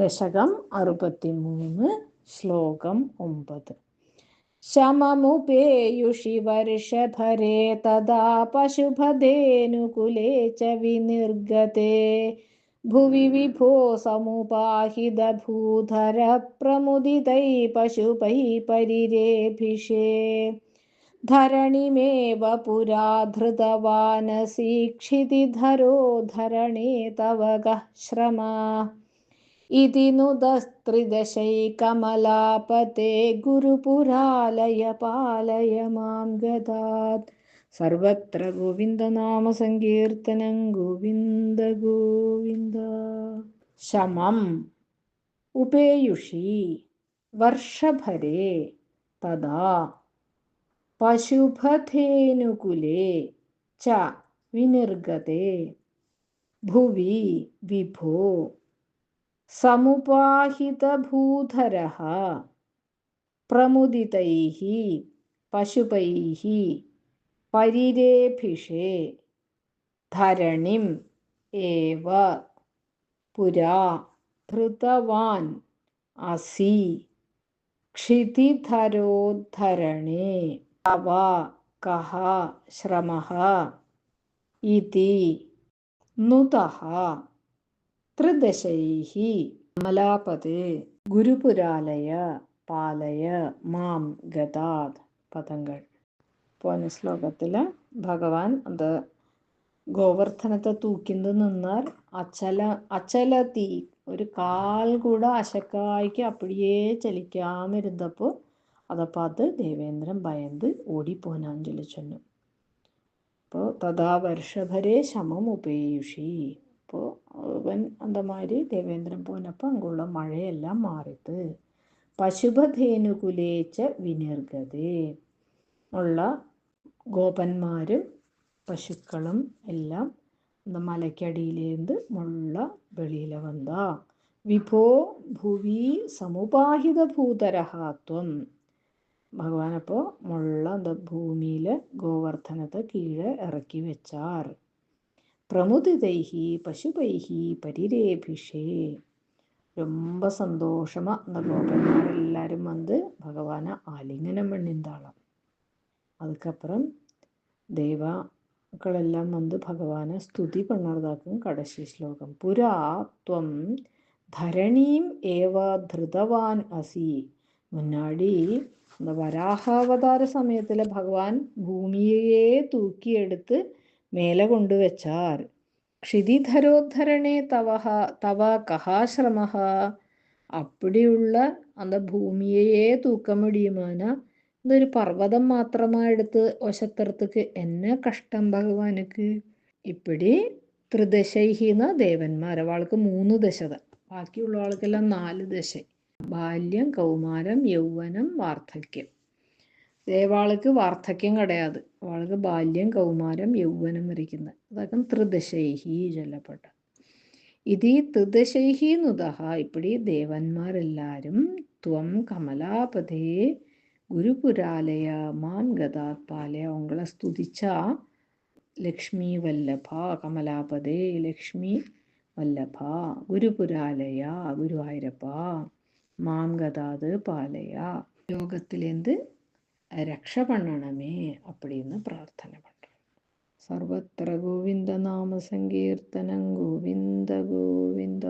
दशकम् अरुपतिमून्, श्लोकम् ओम्बत् शममुपेयुषि वर्षभरे तदा पशुभधेनुकुले च विनिर्गते। भुवि विभो समुपाहिदभूधरप्रमुदितै पशुपै परिरेभिषे। धरणिमेव पुरा धृतवानसीक्षितिधरो धरणे तव गः श्रमा। ഗഃ ശ്രമാ गुरुपुरालय നുദസ്ത്രിദശൈകമലാപത്തെ मां गदात् മാം ഗതാത് സർവത്ര ഗോവിന്ദനാമ സങ്കീർത്തനം ഗോവിന്ദ ഗോവിന്ദ. ശമം ഉപേയുഷി വർഷഭരേ തഥാ भुवि ച വിനിർഗതേ ഭുവി വിഭോ സമുപാഹിതഭൂധരः പ്രമുദിതൈः പശുപൈः പരിരേഭിഷേ ധരണിം ഏവ പുരാ ധൃതവാൻ അസി ക്ഷിതിധരോദ്ധരണേ इति കഹ ശ്രമഃ അമലാപതി ഗുരുപുരാലയ പാലയ മാം ഗതാത് പദങ്ങൾ പോന ശ്ലോകത്തിൽ ഭഗവാൻ അത് ഗോവർദ്ധനത്തെ തൂക്കിന്ന് നിന്നാൽ അച്ചല അച്ചല തീ ഒരു കാൽ കൂടെ അശക്കായ്ക്ക് അപ്പടിയേ ചലിക്കാമ ഇരുന്നപ്പോൾ അതപ്പോൾ അത് ദേവേന്ദ്രൻ ഭയന്ത് ഓടിപ്പോനാൻ ചൊല്ലിച്ചൊന്നു. അപ്പോൾ തഥാ വർഷഭരെ ശമം ഉപേയുഷി അപ്പോൾ അവൻ അന്തമാരി ദേവേന്ദ്രൻ പോനപ്പോൾ അങ്ങുള്ള മഴയെല്ലാം മാറിത്ത് പശുപധേനുകുലേച്ച വിനിർഗതേ ഉള്ള ഗോപന്മാരും പശുക്കളും എല്ലാം அந்த മലയ്ക്കടിയിലേന്ത് മുള്ള വെളിയില വന്ന വിഭോ ഭുവി സമുപാഹിത ഭൂതരഹാത്വം ഭഗവാൻ അപ്പോൾ മുള്ള அந்த ഭൂമിയിൽ ഗോവർദ്ധനത്തെ കീഴെ ഇറക്കി വെച്ചാർ பிரமுதிதைஹ் பசுபைஹ் பரிரேபிஷே ரொம்ப சந்தோஷமாக அந்த கோபன்மார் எல்லாரும் வந்து பகவானை ஆலிங்கனம் பண்ணிந்தாளாம் அதுக்கப்புறம் தெய்வாக்களெல்லாம் வந்து பகவானை ஸ்துதி பண்ணுறதாக்கும் கடைசி ஸ்லோகம் புரா துவம் தரணீம் ஏவா திருதவான் அசி முன்னாடி இந்த வராகாவதார சமயத்தில் பகவான் பூமியையே தூக்கியெடுத்து മേലെ കൊണ്ടുവച്ചാൽ ക്ഷിതിധരോദ്ധരണേ തവ തവ കഹാശ്രമ അപ്പടിയുള്ള അന്ത ഭൂമിയേ തൂക്കമിടിയുമാന. ഇതൊരു പർവതം മാത്രമായെടുത്ത് ഒശത്തർത്തുക്ക് എന്നെ കഷ്ടം ഭഗവാനുക്ക്. ഇപ്പിടി ത്രിദശൈഹീന ദേവന്മാർ. അവൾക്ക് മൂന്ന് ദശത. ബാക്കിയുള്ള ആൾക്കെല്ലാം നാല് ദശ. ബാല്യം കൗമാരം യൗവനം വാർദ്ധക്യം. ദേവാൾക്ക് വാർദ്ധക്യം കിടയാത്. അവൾക്ക് ബാല്യം കൗമാരം യൗവനം വരയ്ക്കുന്നത്. അതൊക്കെ ത്രിദശൈഹി ചൊല്ലപ്പെട്ട. ഇതി ത്രിദശൈഹി നുതഹ ഇപ്പടി ദേവന്മാരെല്ലാരും ത്വം കമലാപതേ ഗുരുപുരാലയ മാം ഗതാത്പാലയ അവങ്ങളെ സ്തുതിച്ച ലക്ഷ്മി വല്ലഭ കമലാപതേ ലക്ഷ്മി വല്ലഭ ഗുരുപുരാലയ ഗുരുവായൂരപ്പ മാം ഗതാത് പാലയ. ലോകത്തിലേന്ത്? രക്ഷ പണമേ അപ്പടിന്ന് പ്രാർത്ഥന സർവത്ര ഗോവിന്ദ നാമ സങ്കീർത്തനം ഗോവിന്ദ ഗോവിന്ദ.